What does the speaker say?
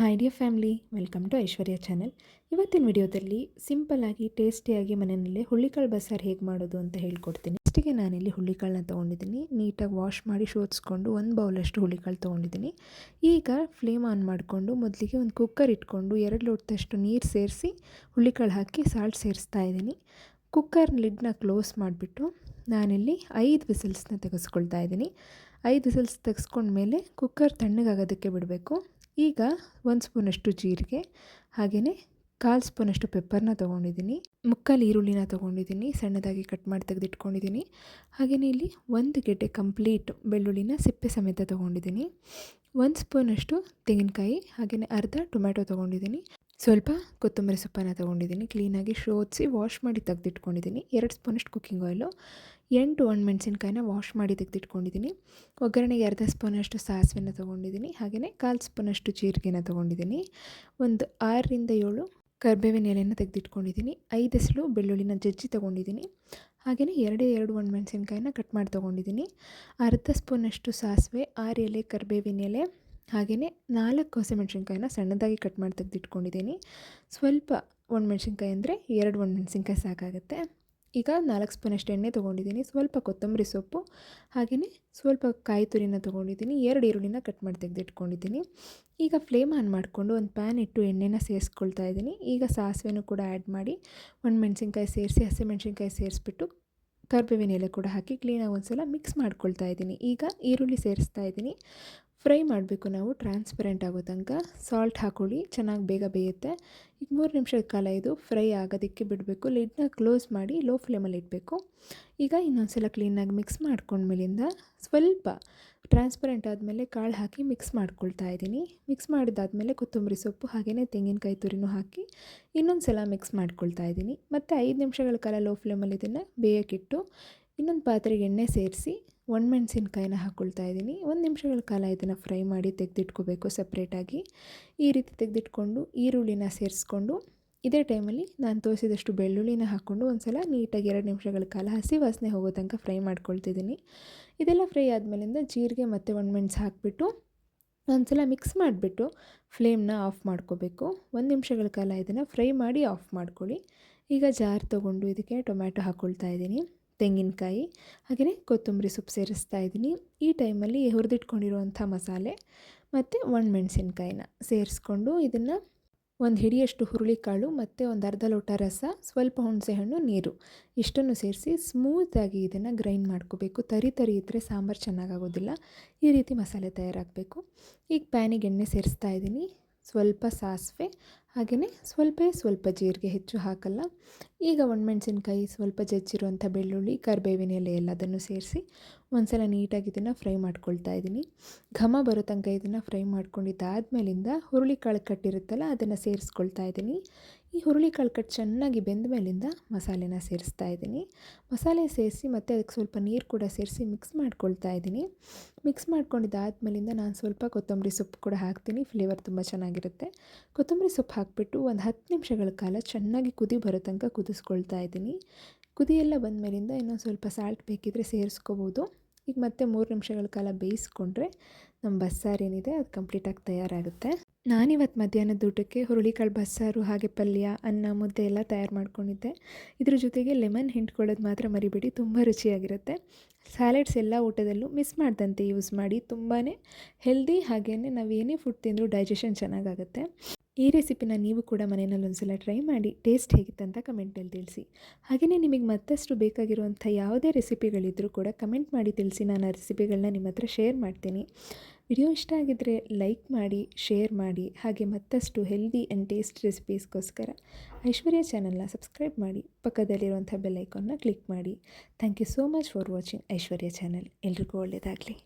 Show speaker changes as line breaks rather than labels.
Hi dear family welcome to Aishwarya channel ಇವತ್ತಿನ ವಿಡಿಯೋದಲ್ಲಿ ಸಿಂಪಲ್ಲಾಗಿ ಟೇಸ್ಟಿಯಾಗಿ ಮನೆಯಲ್ಲೇ ಹುಳ್ಳಿಕಾಳು ಬಸ್ಸಾರು ಹೇಗೆ ಮಾಡೋದು ಅಂತ ಹೇಳ್ಕೊಡ್ತೀನಿ. ಫಸ್ಟಿಗೆ ನಾನಿಲ್ಲಿ ಹುಳ್ಳಿಕಾಳನ್ನ ತೊಗೊಂಡಿದ್ದೀನಿ. ನೀಟಾಗಿ ವಾಶ್ ಮಾಡಿ ಶೋಧಿಸ್ಕೊಂಡು ಒಂದು ಬೌಲಷ್ಟು ಹುಳ್ಳಿಕಾಳು ತೊಗೊಂಡಿದ್ದೀನಿ. ಈಗ ಫ್ಲೇಮ್ ಆನ್ ಮಾಡಿಕೊಂಡು ಮೊದಲಿಗೆ ಒಂದು ಕುಕ್ಕರ್ ಇಟ್ಕೊಂಡು ಎರಡು ಲೋಟದಷ್ಟು ನೀರು ಸೇರಿಸಿ ಹುಳ್ಳಿಕಾಳು ಹಾಕಿ ಸಾಲ್ಟ್ ಸೇರಿಸ್ತಾ ಇದ್ದೀನಿ. ಕುಕ್ಕರ್ ಲಿಡ್ನ ಕ್ಲೋಸ್ ಮಾಡಿಬಿಟ್ಟು ನಾನಿಲ್ಲಿ ಐದು ವಿಸಲ್ಸ್ನ ತೆಗೆಸ್ಕೊಳ್ತಾ ಇದ್ದೀನಿ. ಐದು ವಿಸಿಲ್ಸ್ ತೆಗೆಸ್ಕೊಂಡ್ಮೇಲೆ ಕುಕ್ಕರ್ ತಣ್ಣಗಾಗೋದಕ್ಕೆ ಬಿಡಬೇಕು. ಈಗ ಒಂದು ಸ್ಪೂನಷ್ಟು ಜೀರಿಗೆ ಹಾಗೆಯೇ ಕಾಲು ಸ್ಪೂನಷ್ಟು ಪೆಪ್ಪರ್ನ ತೊಗೊಂಡಿದ್ದೀನಿ. ಮುಕ್ಕಾಲು ಈರುಳ್ಳಿನ ತೊಗೊಂಡಿದ್ದೀನಿ, ಸಣ್ಣದಾಗಿ ಕಟ್ ಮಾಡಿ ತೆಗೆದಿಟ್ಕೊಂಡಿದ್ದೀನಿ. ಹಾಗೆಯೇ ಇಲ್ಲಿ ಒಂದು ಗೆಡ್ಡೆ ಕಂಪ್ಲೀಟ್ ಬೆಳ್ಳುಳ್ಳಿನ ಸಿಪ್ಪೆ ಸಮೇತ ತೊಗೊಂಡಿದ್ದೀನಿ. ಒಂದು ಸ್ಪೂನಷ್ಟು ತೆಂಗಿನಕಾಯಿ ಹಾಗೆಯೇ ಅರ್ಧ ಟೊಮ್ಯಾಟೊ ತೊಗೊಂಡಿದ್ದೀನಿ. ಸ್ವಲ್ಪ ಕೊತ್ತಂಬರಿ ಸೊಪ್ಪನ್ನು ತೊಗೊಂಡಿದ್ದೀನಿ. ಕ್ಲೀನಾಗಿ ಶೋಧಿಸಿ ವಾಶ್ ಮಾಡಿ ತೆಗೆದಿಟ್ಕೊಂಡಿದ್ದೀನಿ. ಎರಡು ಸ್ಪೂನಷ್ಟು ಕುಕ್ಕಿಂಗ್ ಆಯಿಲು. ಎಂಟು ಮೆಣಸಿನ್ಕಾಯಿನ ವಾಶ್ ಮಾಡಿ ತೆಗೆದಿಟ್ಕೊಂಡಿದ್ದೀನಿ. ಒಗ್ಗರಣೆಗೆ ಅರ್ಧ ಸ್ಪೂನಷ್ಟು ಸಾಸಿವೆನ ತೊಗೊಂಡಿದ್ದೀನಿ. ಹಾಗೆಯೇ ಕಾಲು ಸ್ಪೂನಷ್ಟು ಜೀರಿಗೆನ ತೊಗೊಂಡಿದ್ದೀನಿ. ಒಂದು ಆರರಿಂದ ಏಳು ಕರ್ಬೇವಿನ ಎಲೆಯನ್ನು ತೆಗೆದಿಟ್ಕೊಂಡಿದ್ದೀನಿ. ಐದೆಸಲು ಬೆಳ್ಳುಳ್ಳಿನ ಜಜ್ಜಿ ತೊಗೊಂಡಿದ್ದೀನಿ. ಹಾಗೆಯೇ ಎರಡೇ ಎರಡು ಮೆಣಸಿನ್ಕಾಯಿನ ಕಟ್ ಮಾಡಿ ತೊಗೊಂಡಿದ್ದೀನಿ. ಅರ್ಧ ಸ್ಪೂನಷ್ಟು ಸಾಸಿವೆ, ಆರು ಎಲೆ ಕರ್ಬೇವಿನ ಎಲೆ ಹಾಗೆಯೇ ನಾಲ್ಕು ಹಸಿಮೆಣ್ಸಿನ್ಕಾಯಿನ ಸಣ್ಣದಾಗಿ ಕಟ್ ಮಾಡಿ ತೆಗೆದಿಟ್ಕೊಂಡಿದ್ದೀನಿ. ಸ್ವಲ್ಪ ಒಣಮೆಣ್ಸಿನ್ಕಾಯಿ ಅಂದರೆ ಎರಡು ಒಣಮೆಣ್ಸಿನ್ಕಾಯಿ ಸಾಕಾಗುತ್ತೆ. ಈಗ ನಾಲ್ಕು ಸ್ಪೂನಷ್ಟು ಎಣ್ಣೆ ತೊಗೊಂಡಿದ್ದೀನಿ. ಸ್ವಲ್ಪ ಕೊತ್ತಂಬರಿ ಸೊಪ್ಪು, ಹಾಗೆಯೇ ಸ್ವಲ್ಪ ಕಾಯಿ ತುರಿನ ತೊಗೊಂಡಿದ್ದೀನಿ. ಎರಡು ಈರುಳ್ಳಿನ ಕಟ್ ಮಾಡಿ ತೆಗೆದಿಟ್ಕೊಂಡಿದ್ದೀನಿ. ಈಗ ಫ್ಲೇಮ್ ಆನ್ ಮಾಡಿಕೊಂಡು ಒಂದು ಪ್ಯಾನ್ ಇಟ್ಟು ಎಣ್ಣೆನ ಸೇರಿಸ್ಕೊಳ್ತಾ ಇದ್ದೀನಿ. ಈಗ ಸಾಸಿವೆನೂ ಕೂಡ ಆ್ಯಡ್ ಮಾಡಿ ಒಂದು ಮೆಣಸಿನ್ಕಾಯಿ ಸೇರಿಸಿ ಹಸಿಮೆಣ್ಸಿನ್ಕಾಯಿ ಸೇರಿಸ್ಬಿಟ್ಟು ಕರ್ಬೇವಿನ ಎಲೆ ಕೂಡ ಹಾಕಿ ಕ್ಲೀನಾಗಿ ಒಂದು ಸಲ ಮಿಕ್ಸ್ ಮಾಡ್ಕೊಳ್ತಾ ಇದ್ದೀನಿ. ಈಗ ಈರುಳ್ಳಿ ಸೇರಿಸ್ತಾ ಇದ್ದೀನಿ. ಫ್ರೈ ಮಾಡಬೇಕು ನಾವು ಟ್ರಾನ್ಸ್ಪರೆಂಟ್ ಆಗೋ ತನಕ. ಸಾಲ್ಟ್ ಹಾಕೊಳ್ಳಿ, ಚೆನ್ನಾಗಿ ಬೇಗ ಬೇಯುತ್ತೆ. ಈಗ ಮೂರು ನಿಮಿಷದ ಕಾಲ ಇದು ಫ್ರೈ ಆಗೋದಕ್ಕೆ ಬಿಡಬೇಕು. ಲಿಡ್ನ ಕ್ಲೋಸ್ ಮಾಡಿ ಲೋ ಫ್ಲೇಮಲ್ಲಿ ಇಡಬೇಕು. ಈಗ ಇನ್ನೊಂದ್ಸಲ ಕ್ಲೀನಾಗಿ ಮಿಕ್ಸ್ ಮಾಡ್ಕೊಂಡ್ಮೇಲಿಂದ ಸ್ವಲ್ಪ ಟ್ರಾನ್ಸ್ಪರೆಂಟ್ ಆದಮೇಲೆ ಕಾಳು ಹಾಕಿ ಮಿಕ್ಸ್ ಮಾಡ್ಕೊಳ್ತಾ ಇದ್ದೀನಿ. ಮಿಕ್ಸ್ ಮಾಡಿದಾದಮೇಲೆ ಕೊತ್ತಂಬರಿ ಸೊಪ್ಪು ಹಾಗೆಯೇ ತೆಂಗಿನಕಾಯಿ ತುರಿನೂ ಹಾಕಿ ಇನ್ನೊಂದು ಸಲ ಮಿಕ್ಸ್ ಮಾಡ್ಕೊಳ್ತಾ ಇದ್ದೀನಿ. ಮತ್ತು ಐದು ನಿಮಿಷಗಳ ಕಾಲ ಲೋ ಫ್ಲೇಮಲ್ಲಿ ಇದನ್ನು ಬೇಯೋಕ್ಕಿಟ್ಟು ಇನ್ನೊಂದು ಪಾತ್ರೆಗೆ ಎಣ್ಣೆ ಸೇರಿಸಿ ಒಣಮೆಣ್ಸಿನ್ಕಾಯಿನ ಹಾಕ್ಕೊಳ್ತಾ ಇದ್ದೀನಿ. ಒಂದು ನಿಮಿಷಗಳ ಕಾಲ ಇದನ್ನು ಫ್ರೈ ಮಾಡಿ ತೆಗೆದಿಟ್ಕೋಬೇಕು ಸಪ್ರೇಟಾಗಿ. ಈ ರೀತಿ ತೆಗೆದಿಟ್ಕೊಂಡು ಈರುಳ್ಳಿನ ಸೇರಿಸ್ಕೊಂಡು ಇದೇ ಟೈಮಲ್ಲಿ ನಾನು ತೋರಿಸಿದಷ್ಟು ಬೆಳ್ಳುಳ್ಳಿನ ಹಾಕ್ಕೊಂಡು ಒಂದು ಸಲ ನೀಟಾಗಿ ಎರಡು ನಿಮಿಷಗಳ ಕಾಲ ಹಸಿ ವಾಸನೆ ಹೋಗೋ ತನಕ ಫ್ರೈ ಮಾಡ್ಕೊಳ್ತಿದ್ದೀನಿ. ಇದೆಲ್ಲ ಫ್ರೈ ಆದಮೇಲಿಂದ ಜೀರಿಗೆ ಮತ್ತು ಒಣಮೆಣಸು ಹಾಕಿಬಿಟ್ಟು ಒಂದು ಸಲ ಮಿಕ್ಸ್ ಮಾಡಿಬಿಟ್ಟು ಫ್ಲೇಮ್ನ ಆಫ್ ಮಾಡ್ಕೋಬೇಕು. ಒಂದು ನಿಮಿಷಗಳ ಕಾಲ ಇದನ್ನು ಫ್ರೈ ಮಾಡಿ ಆಫ್ ಮಾಡ್ಕೊಳ್ಳಿ. ಈಗ ಜಾರ್ ತೊಗೊಂಡು ಇದಕ್ಕೆ ಟೊಮ್ಯಾಟೊ ಹಾಕ್ಕೊಳ್ತಾ ಇದ್ದೀನಿ. ತೆಂಗಿನಕಾಯಿ ಹಾಗೆಯೇ ಕೊತ್ತಂಬರಿ ಸೊಪ್ಪು ಸೇರಿಸ್ತಾ ಇದ್ದೀನಿ. ಈ ಟೈಮಲ್ಲಿ ಹುರಿದಿಟ್ಕೊಂಡಿರುವಂಥ ಮಸಾಲೆ ಮತ್ತು ಒಣ ಮೆಣಸಿನ್ಕಾಯಿನ ಸೇರಿಸ್ಕೊಂಡು ಇದನ್ನು ಒಂದು ಹಿಡಿಯಷ್ಟು ಹುರುಳಿಕಾಳು ಮತ್ತು ಒಂದು ಅರ್ಧ ಲೋಟ ರಸ, ಸ್ವಲ್ಪ ಹುಣಸೆಹಣ್ಣು ನೀರು ಇಷ್ಟನ್ನು ಸೇರಿಸಿ ಸ್ಮೂತಾಗಿ ಇದನ್ನು ಗ್ರೈಂಡ್ ಮಾಡ್ಕೋಬೇಕು. ತರಿ ತರಿ ಇದ್ದರೆ ಸಾಂಬಾರು ಚೆನ್ನಾಗಾಗೋದಿಲ್ಲ ಈ ರೀತಿ ಮಸಾಲೆ ತಯಾರಾಗಬೇಕು. ಈಗ ಪ್ಯಾನಿಗೆ ಎಣ್ಣೆ ಸೇರಿಸ್ತಾ ಇದ್ದೀನಿ. ಸ್ವಲ್ಪ ಸಾಸಿವೆ ಹಾಗೆಯೇ ಸ್ವಲ್ಪ ಸ್ವಲ್ಪ ಜೀರಿಗೆ ಹೆಚ್ಚು ಹಾಕಲ್ಲ. ಈಗ ಒಣಮೆಣ್ಸಿನ್ಕಾಯಿ ಸ್ವಲ್ಪ ಜಜ್ಜಿರುವಂಥ ಬೆಳ್ಳುಳ್ಳಿ, ಕರಿಬೇವಿನ ಎಲೆ ಎಲ್ಲದನ್ನು ಸೇರಿಸಿ ಒಂದು ಸಲ ನೀಟಾಗಿ ಇದನ್ನು ಫ್ರೈ ಮಾಡ್ಕೊಳ್ತಾ ಇದ್ದೀನಿ. ಘಮ ಬರೋ ತನಕ ಇದನ್ನು ಫ್ರೈ ಮಾಡ್ಕೊಂಡಿದ್ದಾದ್ಮೇಲಿಂದ ಹುರುಳಿಕಾಳು ಕಟ್ಟಿರುತ್ತಲ್ಲ, ಅದನ್ನು ಸೇರಿಸ್ಕೊಳ್ತಾ ಇದ್ದೀನಿ. ಈ ಹುರುಳಿಕಾಳು ಕಟ್ಟು ಚೆನ್ನಾಗಿ ಬೆಂದ ಮೇಲಿಂದ ಮಸಾಲೆನ ಸೇರಿಸ್ತಾ ಇದ್ದೀನಿ. ಮಸಾಲೆ ಸೇರಿಸಿ ಮತ್ತು ಅದಕ್ಕೆ ಸ್ವಲ್ಪ ನೀರು ಕೂಡ ಸೇರಿಸಿ ಮಿಕ್ಸ್ ಮಾಡ್ಕೊಳ್ತಾ ಇದ್ದೀನಿ. ಮಿಕ್ಸ್ ಮಾಡ್ಕೊಂಡಿದ್ದಾದ್ಮೇಲಿಂದ ನಾನು ಸ್ವಲ್ಪ ಕೊತ್ತಂಬರಿ ಸೊಪ್ಪು ಕೂಡ ಹಾಕ್ತೀನಿ. ಫ್ಲೇವರ್ ತುಂಬ ಚೆನ್ನಾಗಿರುತ್ತೆ. ಕೊತ್ತಂಬರಿ ಸೊಪ್ಪು ಹಾಕಿಬಿಟ್ಟು ಒಂದು ಹತ್ತು ನಿಮಿಷಗಳ ಕಾಲ ಚೆನ್ನಾಗಿ ಕುದಿ ಬರೋ ತನಕ ಕುದಿಸ್ಕೊಳ್ತಾ ಇದ್ದೀನಿ. ಕುದಿಯೆಲ್ಲ ಬಂದ ಮೇಲಿಂದ ಇನ್ನೊಂದು ಸ್ವಲ್ಪ ಸಾಲ್ಟ್ ಬೇಕಿದ್ದರೆ ಸೇರಿಸ್ಕೋಬೋದು. ಈಗ ಮತ್ತೆ ಮೂರು ನಿಮಿಷಗಳ ಕಾಲ ಬೇಯಿಸ್ಕೊಂಡ್ರೆ ನಮ್ಮ ಬಸ್ಸಾರು ಏನಿದೆ ಅದು ಕಂಪ್ಲೀಟಾಗಿ ತಯಾರಾಗುತ್ತೆ. ನಾನಿವತ್ತು ಮಧ್ಯಾಹ್ನದ ಊಟಕ್ಕೆ ಹುರುಳಿಕಾಳು ಬಸ್ಸಾರು ಹಾಗೆ ಪಲ್ಯ, ಅನ್ನ, ಮುದ್ದೆ ಎಲ್ಲ ತಯಾರು ಮಾಡ್ಕೊಂಡಿದ್ದೆ. ಇದ್ರ ಜೊತೆಗೆ ಲೆಮನ್ ಹಿಂಡ್ಕೊಳ್ಳೋದು ಮಾತ್ರ ಮರಿಬೇಡಿ, ತುಂಬ ರುಚಿಯಾಗಿರುತ್ತೆ. ಸ್ಯಾಲೆಡ್ಸ್ ಎಲ್ಲ ಊಟದಲ್ಲೂ ಮಿಸ್ ಮಾಡ್ದಂತೆ ಯೂಸ್ ಮಾಡಿ ತುಂಬಾ ಹೆಲ್ದಿ ಹಾಗೆಯೇ ನಾವು ಏನೇ ಫುಡ್ ತಿಂದರೂ ಡೈಜೆಷನ್ ಚೆನ್ನಾಗಾಗುತ್ತೆ. ಈ ರೆಸಿಪಿನ ನೀವು ಕೂಡ ಮನೆಯಲ್ಲಿ ಒಂದ್ಸಲ ಟ್ರೈ ಮಾಡಿ ಟೇಸ್ಟ್ ಹೇಗಿತ್ತಂತ ಕಮೆಂಟಲ್ಲಿ ತಿಳಿಸಿ. ಹಾಗೆಯೇ ನಿಮಗೆ ಮತ್ತಷ್ಟು ಬೇಕಾಗಿರುವಂಥ ಯಾವುದೇ ರೆಸಿಪಿಗಳಿದ್ದರೂ ಕೂಡ ಕಮೆಂಟ್ ಮಾಡಿ ತಿಳಿಸಿ. ನಾನು ಆ ರೆಸಿಪಿಗಳನ್ನ ನಿಮ್ಮ ಹತ್ರ ಶೇರ್ ಮಾಡ್ತೀನಿ. ವಿಡಿಯೋ ಇಷ್ಟ ಆಗಿದ್ದರೆ ಲೈಕ್ ಮಾಡಿ, ಶೇರ್ ಮಾಡಿ, ಹಾಗೆ ಮತ್ತಷ್ಟು ಹೆಲ್ದಿ ಆ್ಯಂಡ್ ಟೇಸ್ಟ್ ರೆಸಿಪೀಸ್ಗೋಸ್ಕರ ಐಶ್ವರ್ಯ ಚಾನಲ್ನ ಸಬ್ಸ್ಕ್ರೈಬ್ ಮಾಡಿ, ಪಕ್ಕದಲ್ಲಿರುವಂಥ ಬೆಲ್ ಐಕಾನ್ನ ಕ್ಲಿಕ್ ಮಾಡಿ. Thank you so much for watching Aishwarya channel ಎಲ್ರಿಗೂ ಒಳ್ಳೆಯದಾಗಲಿ